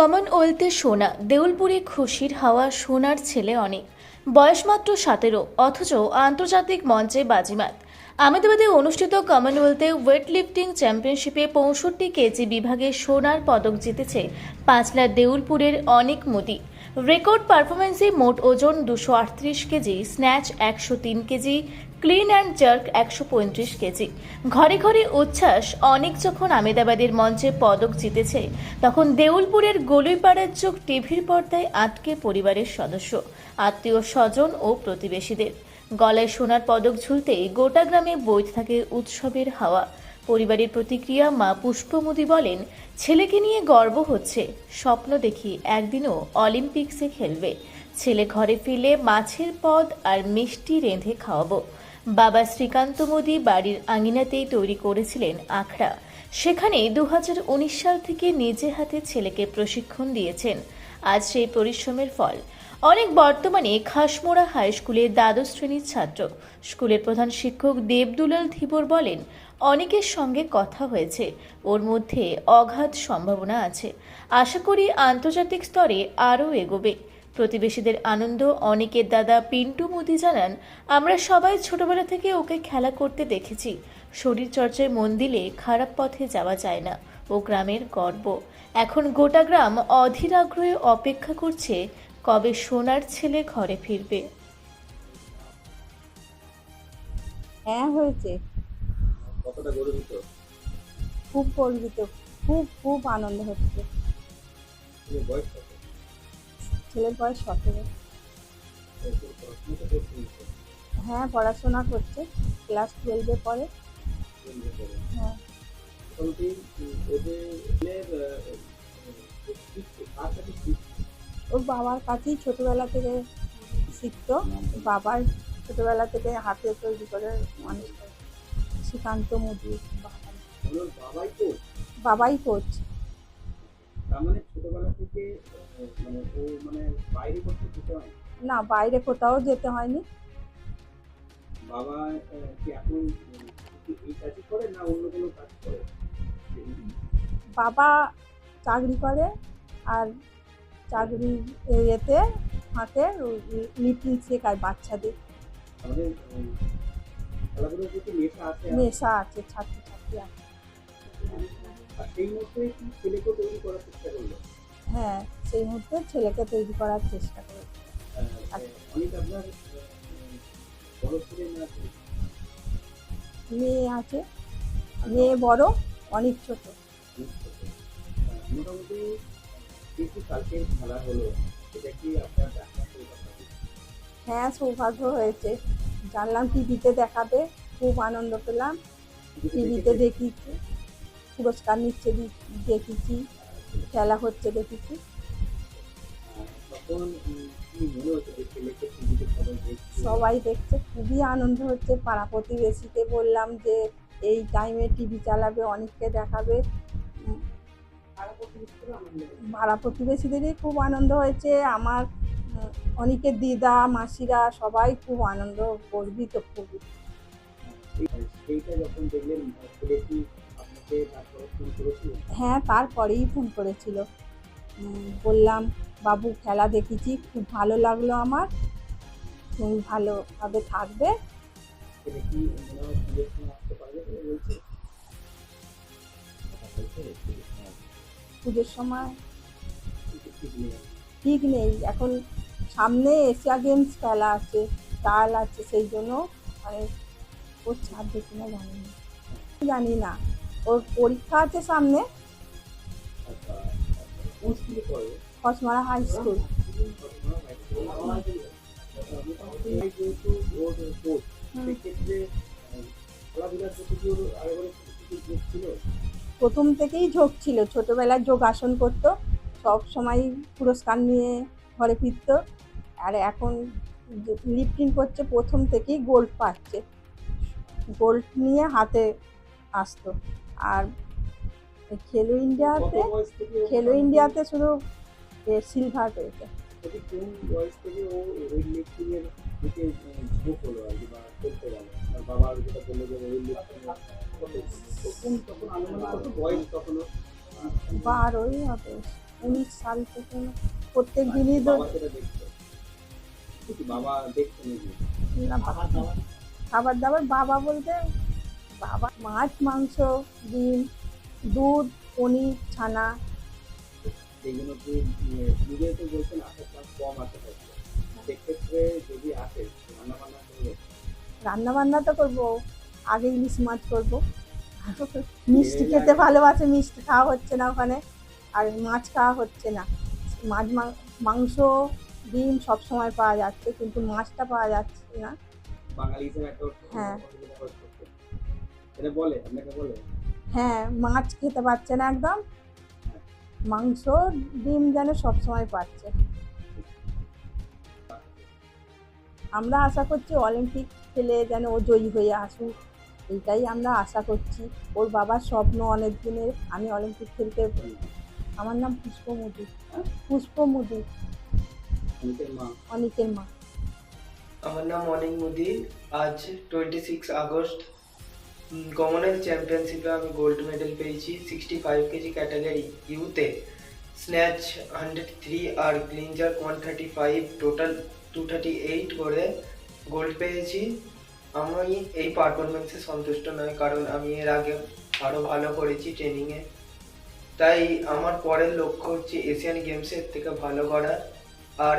কমনওয়েলথে সোনা, দেউলপুরে খুশির হাওয়া, সোনার ছেলে অনেক। বয়স মাত্র সতেরো, অথচ আন্তর্জাতিক মঞ্চে বাজিমাত। আহমেদাবাদে অনুষ্ঠিত কমনওয়েলথে ওয়েট লিফটিং চ্যাম্পিয়নশিপে পঁয়ষট্টি কেজি বিভাগে সোনার পদক জিতেছে পাঁচলা দেউলপুরের অনেক মোদি। রেকর্ড পারফরমেন্সে মোট ওজন দুশো আটত্রিশ কেজি, স্ন্যাচ একশো তিন কেজি ক্লিন অ্যান্ড জার্ক একশো পঁয়ত্রিশ কেজি। ঘরে ঘরে উচ্ছ্বাস, অনেক যখন আমেদাবাদের মঞ্চে পদক জিতেছে, তখন দেউলপুরের গলুইপাড়ার চোখ টিভির পর্দায় আটকে পরিবারের সদস্য, আত্মীয় স্বজন ও প্রতিবেশীদের। গলায় সোনার পদক ঝুলতেই গোটা গ্রামে বইতে থাকে উৎসবের হাওয়া। পরিবারের প্রতিক্রিয়া মা পুষ্পমুদি বলেন, ছেলেকে নিয়ে গর্ব হচ্ছে, স্বপ্ন দেখি একদিনও অলিম্পিক্সে খেলবে। ছেলে ঘরে ফিরলে মাছের পদ আর মিষ্টি রেঁধে খাওয়াবো। বাবা শ্রীকান্ত মোদী বাড়ির আঙিনাতেই তৈরি করেছিলেন আখড়া। সেখানে দু হাজার উনিশ সাল থেকে নিজে হাতে ছেলেকে প্রশিক্ষণ দিয়েছেন। আজ সেই পরিশ্রমের ফল। অনেক বর্তমানে খাসমোড়া হাই স্কুলের দ্বাদশ শ্রেণির ছাত্র। স্কুলের প্রধান শিক্ষক দেবদুলাল ধীবর বলেন, অনেকের সঙ্গে কথা হয়েছে। ওর মধ্যে অগাধ সম্ভাবনা আছে। আশা করি আন্তর্জাতিক স্তরে আরও এগোবে। প্রতিবেশীদের আনন্দ অনেকের দাদা পিন্টু মোদি জানান আমরা সবাই ছোটবেলা থেকে ওকে খেলা করতে দেখেছি। শরীর চর্চায় মন দিলে খারাপ পথে যাওয়া যায় না। ও গ্রামের গর্ব। এখন গোটা গ্রাম অধীর আগ্রহে অপেক্ষা করছে কবে সোনার ছেলে ঘরে ফিরবে। হ্যাঁ হয়েছে। কতটা গর্বিত? খুব গর্বিত। খুব খুব আনন্দ হচ্ছে। বয়স ছেলের বয়স সতেরো। হ্যাঁ পড়াশোনা করছে ক্লাস টুয়েলভে পড়ে। হ্যাঁ? ওর বাবার কাছেই ছোটবেলা থেকে শিখতো। বাবার ছোটবেলা থেকে হাতে তৈরি করে মানুষ। শ্রীকান্ত মোদি বাবাই তো বাবাই কোচ থেকে মানে ও মানে বাইরে করতে যেতে হয়? না বাইরে কোথাও যেতে হয়নি। বাবা কি এখন এই কাজই করে না অন্য কোনো কাজ করে? বাবা চাকরি করে আর চাকরি ইয়েতে ফাঁকে লিটিল শেখায় বাচ্চাদের। নেশা আছে ছাত্রছাত্রী আছে। সেই মধ্যে ছেলেকে তৈরি করার চেষ্টা করল? হ্যাঁ সেই মুহূর্তে ছেলেকে তৈরি করার চেষ্টা করে? মেয়ে আছে। মেয়ে বড় অনেক ছোট। মোটামুটি কিছু খেলা হলো এটা কি আপনার হ্যাঁ সৌভাগ্য হয়েছে। জানলাম টিভিতে দেখাবে খুব আনন্দ পেলাম। টিভিতে দেখিছি পুরস্কার নিচ্ছে দেখেছি। খেলা হচ্ছে দেখেছি। কি সবাই দেখছে? খুবই আনন্দ হচ্ছে। পাড়া প্রতিবেশীকে বললাম যে এই টাইমে টিভি চালাবে অনেককে দেখাবে। পাড়া প্রতিবেশীদেরই খুব আনন্দ হয়েছে। আমার অনেকের দিদা মাসিরা সবাই খুব আনন্দ গর্বিত খুবই। এই- যখন দেখলেন হ্যাঁ তারপরেই ফোন করেছিল। বললাম বাবু খেলা দেখেছি খুব ভালো লাগল আমার। তুমি ভালোভাবে থাকবে। পুজোর সময়। ঠিক নেই। এখন সামনে এশিয়া গেমস খেলা আছে ট্রায়াল আছে সেই জন্য মানে ওর ছাড়বে কিনা জানি না। জানি না। ওর পরীক্ষা আছে সামনে খসমারা হাই স্কুল। প্রথম থেকেই ঝোঁক ছিল। ছোটোবেলায় যোগাসন করতো। সব সময় পুরস্কার নিয়ে ঘরে ফিরতো। আর এখন লিফটিং করছে প্রথম থেকেই গোল্ড পাচ্ছে। গোল্ড নিয়ে হাতে আসতো। আর খেলো ইন্ডিয়াতে খেলো ইন্ডিয়াতে শুধু সিলভার পেয়েছে? বারোই হবে উনিশ সাল থেকে প্রত্যেক দিনই বাবা দেখতো। খাবার দাবার বাবা বলতে বাবা মাছ মাংস ডিম দুধ পনির ছানা। কি নিজে তো বলছেন আসার চান্স কম আসে সেক্ষেত্রে যদি আসে রান্না বান্না করবে রান্না তো করব। আগে ইলিশ মাছ করব। মিষ্টি খেতে ভালোবাসে মিষ্টি খাওয়া হচ্ছে না ওখানে। আর মাছ খাওয়া হচ্ছে না। মাছ মাংস ডিম সব সময় পাওয়া যাচ্ছে কিন্তু মাছটা পাওয়া যাচ্ছে না। বাঙালি হিসেবে একটা হ্যাঁ। এটা বলে আপনাকে বলে। হ্যাঁ মাছ খেতে পাচ্ছে না একদম। মাংস ডিম যেন সব সময় পাচ্ছে। আমরা আশা করছি অলিম্পিক খেলে যেন ও জয়ী হয়ে আসুক। এইটাই আমরা আশা করছি। ওর বাবার স্বপ্ন অনেক দিনের। আমি অলিম্পিক খেলতে আমার নাম পুষ্প মুদি পুষ্প মুদি অনেকের মা। মা আমার নাম অনিক মুদি। আজ টোয়েন্টি সিক্স আগস্ট। কমনওয়েলথ চ্যাম্পিয়নশিপে আমি গোল্ড মেডেল পেয়েছি সিক্সটি ফাইভ কেজি ক্যাটাগরি ইউতে স্ন্যাচ হান্ড্রেড থ্রি আর clean jerk one thirty five total two thirty eight করে গোল্ড পেয়েছি। আমি এই পারফরমেন্সে সন্তুষ্ট নয় কারণ আমি এর আগে আরও ভালো করেছি ট্রেনিংয়ে তাই আমার পরের লক্ষ্য হচ্ছে এশিয়ান গেমসের থেকে ভালো করা। আর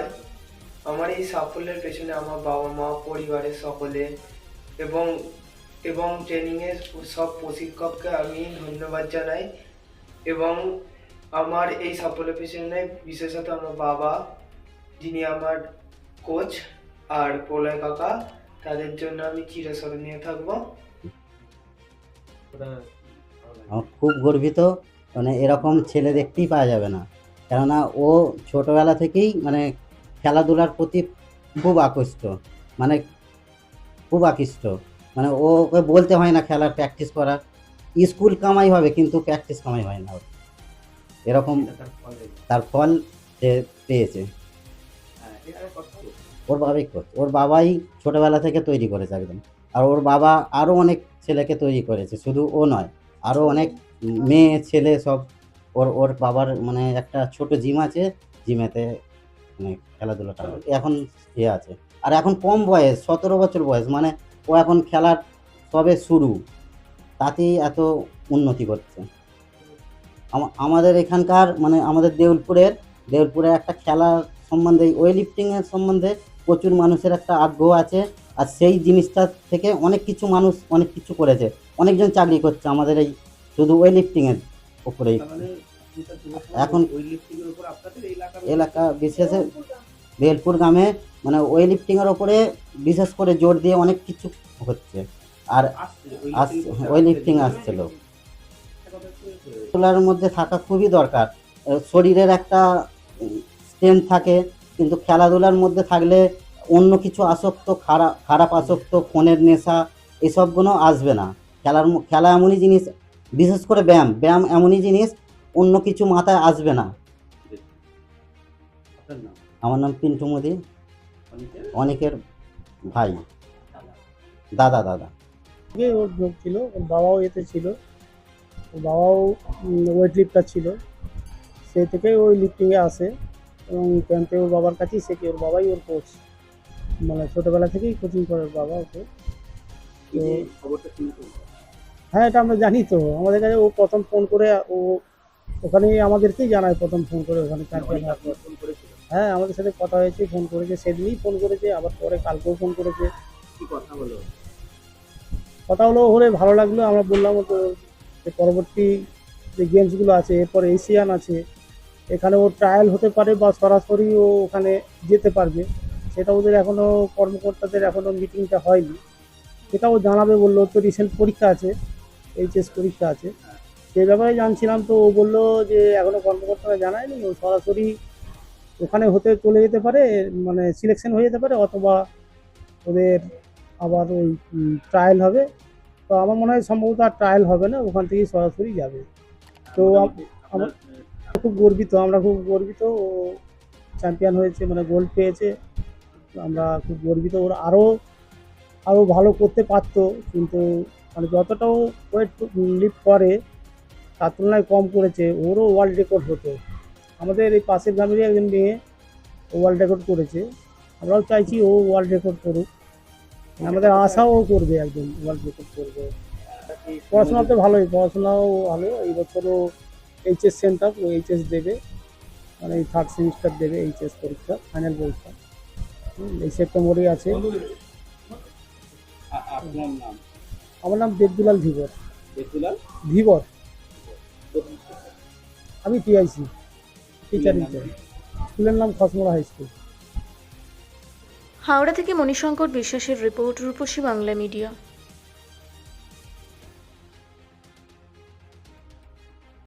আমার এই সাফল্যের পেছনে আমার বাবা মা পরিবারের সকলে এবং এবং ট্রেনিংয়ের সব প্রশিক্ষককে আমি ধন্যবাদ জানাই এবং আমার এই সাফল্যের পেছনে বিশেষত আমার বাবা, যিনি আমার কোচ আর প্রলয় কাকা, তাদের জন্য আমি চিরস্মরণীয় থাকব। খুব গর্বিত মানে এরকম ছেলে দেখতেই পাওয়া যাবে না। কেননা ও ছোটোবেলা থেকেই মানে খেলাধুলার প্রতি খুব আকৃষ্ট মানে খুব আকৃষ্ট। মানে ও ওকে বলতে হয় না খেলার প্র্যাকটিস করা স্কুল কামাই হবে কিন্তু প্র্যাকটিস কামাই হয় না ওর। এরকম তার ফল সে পেয়েছে। হ্যাঁ। ওর বাবাই করছে ওর বাবাই ছোটোবেলা থেকে তৈরি করেছে একদম। আর ওর বাবা আরও অনেক ছেলেকে তৈরি করেছে শুধু ও নয় আরও অনেক মেয়ে ছেলে সব ওর ওর বাবার মানে একটা ছোট জিম আছে জিমেতে মানে খেলাধুলাটা। এখন ইয়ে আছে। আর এখন কম বয়স সতেরো বছর বয়স মানে ও এখন খেলার সবে শুরু? তাতেই এত উন্নতি করছে। আমাদের এখানকার মানে আমাদের দেউলপুরের দেউলপুরে একটা খেলার সম্বন্ধে ওয়েট লিফটিংয়ের সম্বন্ধে প্রচুর মানুষের একটা আগ্রহ আছে। আর সেই জিনিসটা থেকে অনেক কিছু মানুষ অনেক কিছু করেছে। অনেকজন চাকরি করছে আমাদের এই শুধু ওয়েট লিফটিংয়ের উপরেই এখন- এলাকা বিশেষে বেলপুর গ্রামে মানে ওয়েট লিফটিংয়ের ওপরে বিশেষ করে জোর দিয়ে অনেক কিছু হচ্ছে। আর ওই আসছে। lifting আসছিল। খেলার মধ্যে থাকা খুবই দরকার। শরীরের একটা স্ট্রেংথ থাকে কিন্তু খেলাধুলার মধ্যে থাকলে অন্য কিছু আসক্ত খারাপ খারাপ আসক্ত ফোনের নেশা এসবগুলো আসবে না। খেলার খেলা এমনই জিনিস বিশেষ করে ব্যায়াম। ব্যায়াম এমনই জিনিস অন্য কিছু মাথায় আসবে না। আমার নাম পিন্টু মোদি। অনেকের? ভাই। দাদা দাদা। ওর যোগ ছিল ওর বাবাও এতে ছিল। ওর বাবাও ওয়েট লিফটার ছিল। সেই থেকে ওই লিফটিংয়ে আসে এবং ক্যাম্পে ওর বাবার কাছেই শেখে ওর বাবাই ওর কোচ মানে ছোটোবেলা থেকেই কোচিং করে ওর বাবা ওকে। হ্যাঁ এটা আমরা জানি তো। আমাদের কাছে ও প্রথম ফোন করে ও ওখানে আমাদেরকেই জানায় প্রথম ফোন করে ওখানে। ফোন করেছিল হ্যাঁ আমাদের সাথে কথা হয়েছে ফোন করেছে সেদিনই ফোন করেছে আবার পরে কালকেও ফোন করেছে। কি কথা হলো কথা হলো হলে ভালো লাগল আমরা বললাম তো যে পরবর্তী যে গেমসগুলো আছে এরপর এশিয়ান আছে এখানে ও ট্রায়াল হতে পারে বা সরাসরি ও ওখানে যেতে পারবে। সেটা ওদের এখনও কর্মকর্তাদের এখনও মিটিংটা হয়নি। সেটাও জানাবে বলল তো রিসেন্ট পরীক্ষা আছে এইচএস পরীক্ষা আছে। সেই ব্যাপারে জানছিলাম তো ও বলল যে এখনও কর্মকর্তারা জানায়নি ও সরাসরি ওখানে হতে চলে যেতে পারে মানে সিলেকশন হয়ে যেতে পারে অথবা ওদের আবার ওই ট্রায়াল হবে। তো আমার মনে হয় সম্ভবত আর ট্রায়াল হবে না ওখান থেকেই সরাসরি যাবে। তো আম- আপনার খুব গর্বিত আমরা খুব গর্বিত ও চ্যাম্পিয়ন হয়েছে মানে গোল্ড পেয়েছে। আমরা খুব গর্বিত ওর আরও আরও ভালো করতে পারতো কিন্তু মানে যতটাও ওয়েট লিফট করে তার তুলনায় কম করেছে ওরও ওয়ার্ল্ড রেকর্ড হতো। আমাদের এই পাশের গ্রামেরই একজন মেয়ে ওয়ার্ল্ড রেকর্ড করেছে। আমরাও চাইছি ও ওয়ার্ল্ড রেকর্ড করুক। আমাদের আশাও করবে একজন ওয়ার্ল্ড রেকর্ড করবে। পড়াশোনা তো ভালোই পড়াশোনাও ভালো। এই বছরও এইচএস সেন্টার ও এইচএস দেবে। মানে এই থার্ড সেমিস্টার দেবে এইচএস পরীক্ষা ফাইনাল পরীক্ষা। এই সেপ্টেম্বরেই আছে। আমার নাম দেবদুলাল ধীবর। ধীবর। আমি টিআইসি স্কুলের নাম হাই স্কুল হাওড়া থেকে মণিশঙ্কর বিশ্বাসের রিপোর্ট রূপসী বাংলা মিডিয়া।